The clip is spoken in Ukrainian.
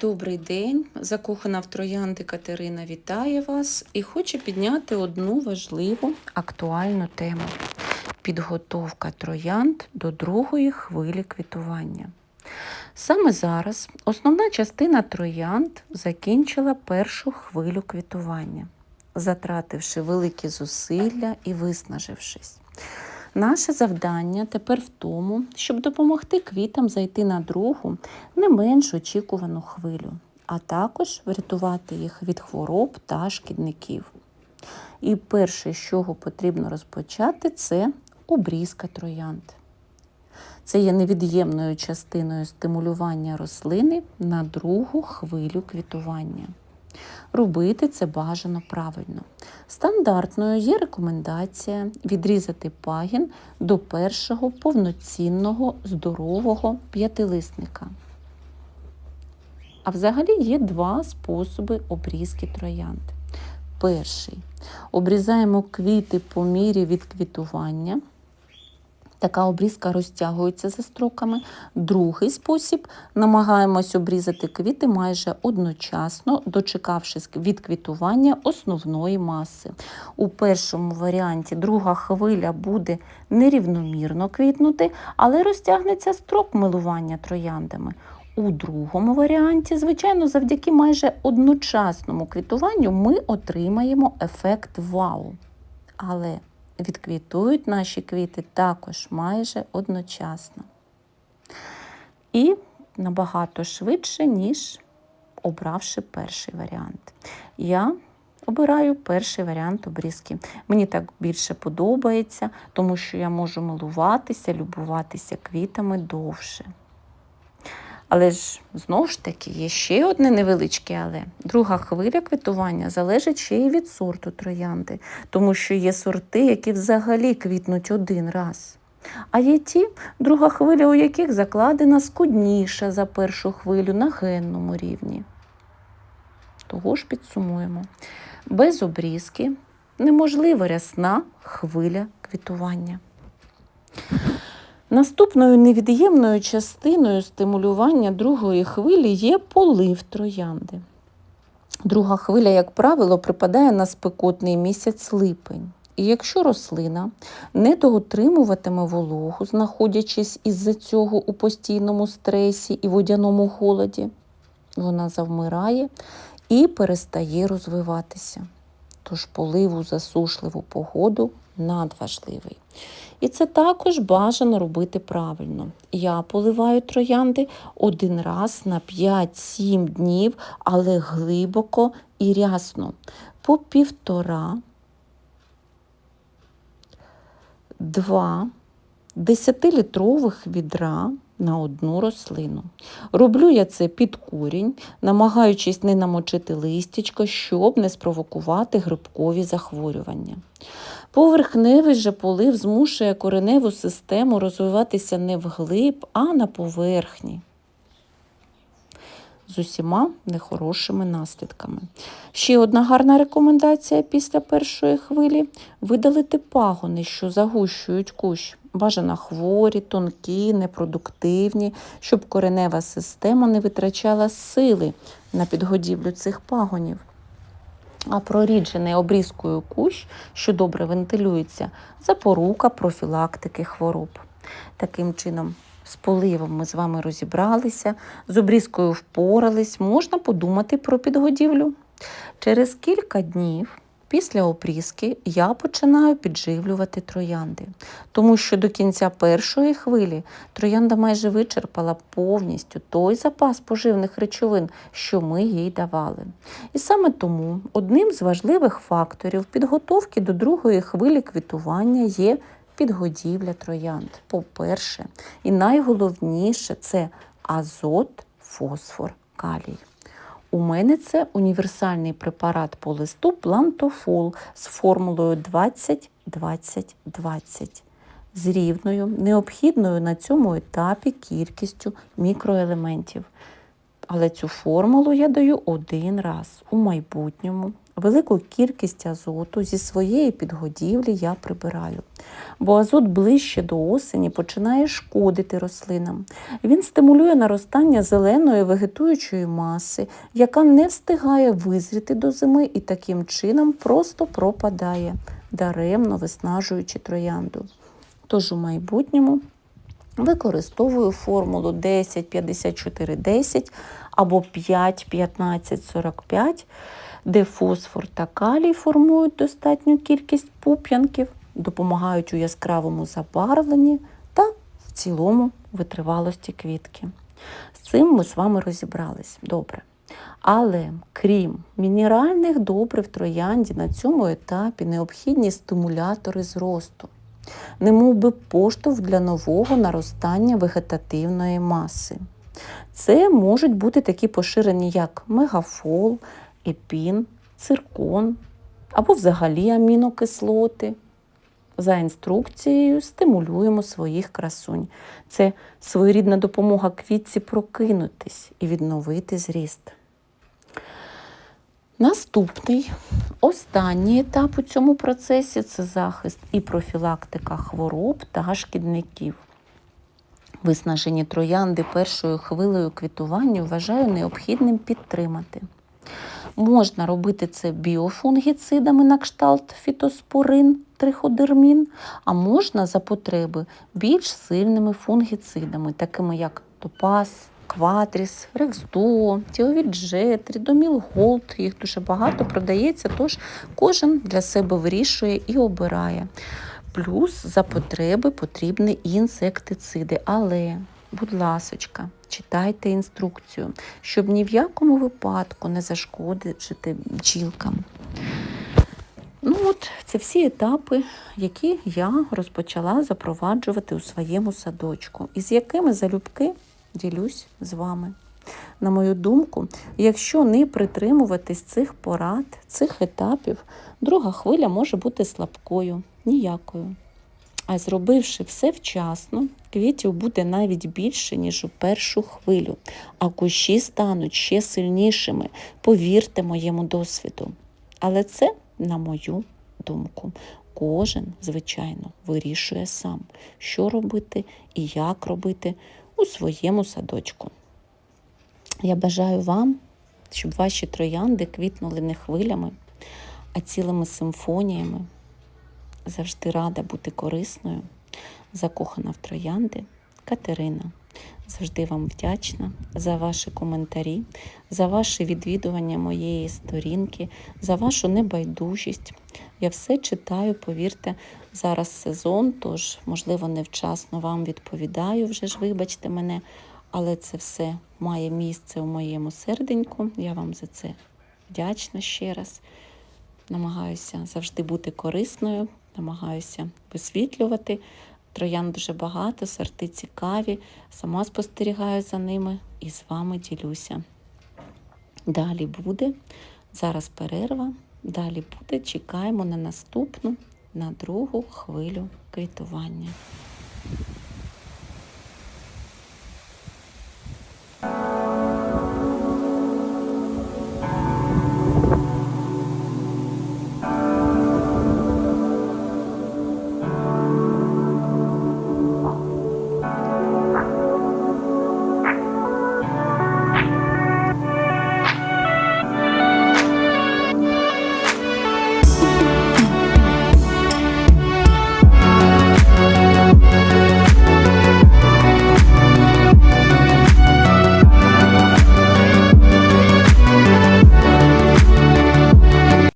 Добрий день, закохана в троянди Катерина вітає вас і хоче підняти одну важливу актуальну тему підготовка троянд до другої хвилі квітування. Саме зараз основна частина троянд закінчила першу хвилю квітування, затративши великі зусилля і виснажившись. Наше завдання тепер в тому, щоб допомогти квітам зайти на другу, не менш очікувану хвилю, а також врятувати їх від хвороб та шкідників. І перше, з чого потрібно розпочати, це обрізка троянд. Це є невід'ємною частиною стимулювання рослини на другу хвилю квітування. Робити це бажано правильно. Стандартною є рекомендація відрізати пагін до першого повноцінного здорового п'ятилисника. А взагалі є два способи обрізки троянд. Перший обрізаємо квіти по мірі відквітування. Така обрізка розтягується за строками. Другий спосіб намагаємось обрізати квіти майже одночасно, дочекавшись від квітування основної маси. У першому варіанті друга хвиля буде нерівномірно квітнути, але розтягнеться строк милування трояндами. У другому варіанті, звичайно, завдяки майже одночасному квітуванню ми отримаємо ефект вау. Але відквітують наші квіти також майже одночасно. І набагато швидше, ніж обравши перший варіант. Я обираю перший варіант обрізки. Мені так більше подобається, тому що я можу милуватися, любуватися квітами довше. Але ж знову ж таки є ще одне невеличке але. Друга хвиля квітування залежить ще й від сорту троянди, тому що є сорти, які взагалі квітнуть один раз. А є ті, друга хвиля, у яких закладена скудніша за першу хвилю на генному рівні. Того ж підсумуємо. Без обрізки неможлива рясна хвиля квітування. Наступною невід'ємною частиною стимулювання другої хвилі є полив троянди. Друга хвиля, як правило, припадає на спекотний місяць липень. І якщо рослина не доотримуватиме вологу, знаходячись із-за цього у постійному стресі і водяному голоді, вона завмирає і перестає розвиватися. Тож полив у засушливу погоду надважливий. І це також бажано робити правильно. Я поливаю троянди один раз на 5-7 днів, але глибоко і рясно. По півтора, два 10-літрових відра на одну рослину. Роблю я це під корінь, намагаючись не намочити листячко, щоб не спровокувати грибкові захворювання. Поверхневий же полив змушує кореневу систему розвиватися не вглиб, а на поверхні. З усіма нехорошими наслідками. Ще одна гарна рекомендація після першої хвилі видалити пагони, що загущують кущ. Бажано хворі, тонкі, непродуктивні, щоб коренева система не витрачала сили на підгодівлю цих пагонів. А проріджений обрізкою кущ, що добре вентилюється, запорука профілактики хвороб. Таким чином, з поливом ми з вами розібралися, з обрізкою впорались, можна подумати про підгодівлю. Через кілька днів після обрізки я починаю підживлювати троянди, тому що до кінця першої хвилі троянда майже вичерпала повністю той запас поживних речовин, що ми їй давали. І саме тому одним з важливих факторів підготовки до другої хвилі квітування є підгодівля троянд. По-перше, і найголовніше це азот, фосфор, калій. У мене це універсальний препарат по листу Плантофол з формулою 20-20-20 з рівною, необхідною на цьому етапі кількістю мікроелементів. Але цю формулу я даю один раз. У майбутньому Велику кількість азоту зі своєї підгодівлі я прибираю, бо азот ближче до осені починає шкодити рослинам. Він стимулює наростання зеленої вегетуючої маси, яка не встигає визріти до зими і таким чином просто пропадає, даремно виснажуючи троянду. Тож у майбутньому використовую формулу 10 54 10 або 5 15 45 де фосфор та калій формують достатню кількість пуп'янків, допомагають у яскравому забарвленні та в цілому витривалості квітки. З цим ми з вами розібрались добре. Але крім мінеральних добрив троянді, на цьому етапі необхідні стимулятори зросту, немов би поштовх для нового наростання вегетативної маси. Це можуть бути такі поширені, як мегафол, епін, циркон або взагалі амінокислоти. За інструкцією стимулюємо своїх красунь. Це своєрідна допомога квітці прокинутись і відновити зріст. Наступний, останній етап у цьому процесі це захист і профілактика хвороб та шкідників. Виснажені троянди першою хвилею квітування вважаю необхідним підтримати. Можна робити це біофунгіцидами на кшталт фітоспорин, триходермін, а можна за потреби більш сильними фунгіцидами, такими як топаз, кватріс, рексдуо, тіовіджет, рідоміл голд. Їх дуже багато продається, тож кожен для себе вирішує і обирає. Плюс за потреби потрібні інсектициди. Але, будь ласочка, читайте інструкцію, щоб ні в якому випадку не зашкодити бджілкам. Ну от, Це всі етапи, які я розпочала запроваджувати у своєму садочку, і з якими залюбки ділюсь з вами. На мою думку, якщо не притримуватись цих порад, цих етапів, друга хвиля може бути слабкою, ніякою. А зробивши все вчасно, квітів буде навіть більше, ніж у першу хвилю, а кущі стануть ще сильнішими, повірте моєму досвіду. Але це, на мою думку, кожен, звичайно, вирішує сам, що робити і як робити у своєму садочку. Я бажаю вам, щоб ваші троянди квітнули не хвилями, а цілими симфоніями. Завжди рада бути корисною, закохана в троянди Катерина. Завжди вам вдячна за ваші коментарі, за ваше відвідування моєї сторінки, за вашу небайдужість. Я все читаю, повірте, зараз сезон, тож, можливо, невчасно вам відповідаю, вже ж вибачте мене, але це все має місце у моєму серденьку. Я вам за це вдячна ще раз. Намагаюся завжди бути корисною, намагаюся висвітлювати. Троян дуже багато, сорти цікаві, сама спостерігаю за ними і з вами ділюся. Далі буде. Зараз перерва, далі буде. Чекаємо на наступну, на другу хвилю квітування.